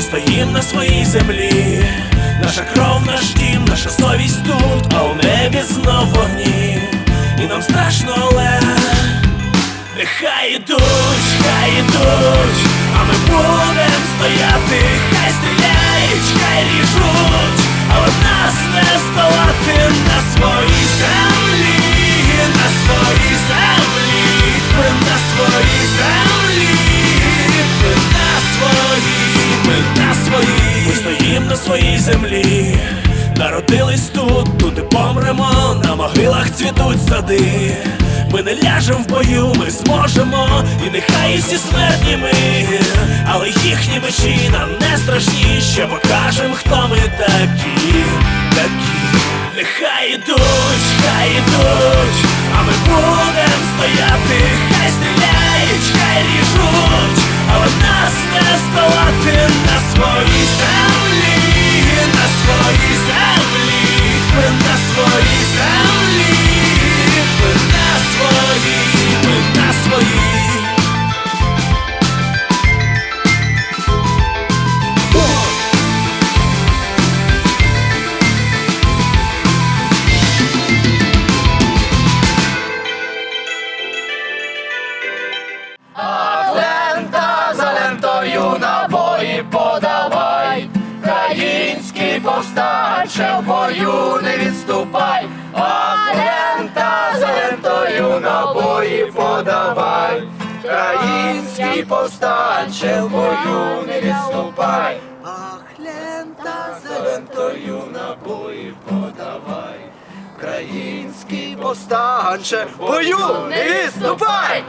Ми стоїм на своїй землі, наша кров, наш дім, наша совість тут, а у небі знов вогні, і нам страшно, але нехай ідуть, хай ідуть, а ми будем своїй землі. Народились тут, тут і помремо, на могилах цвітуть сади. Ми не ляжем в бою, ми зможемо, і нехай усі смертні ми, але їхні мечі нам не страшні, ще покажем, хто ми такі, такі. Нехай ідуть, хай ідуть, а ми будем стояти, хай стріляють, хай ріжуть, Повстанче в бою не відступай, Ах, лента за лентою набої подавай, Український повстанче в бою не відступай, Ах, лента за лентою набої подавай, Український повстанче в бою не відступай!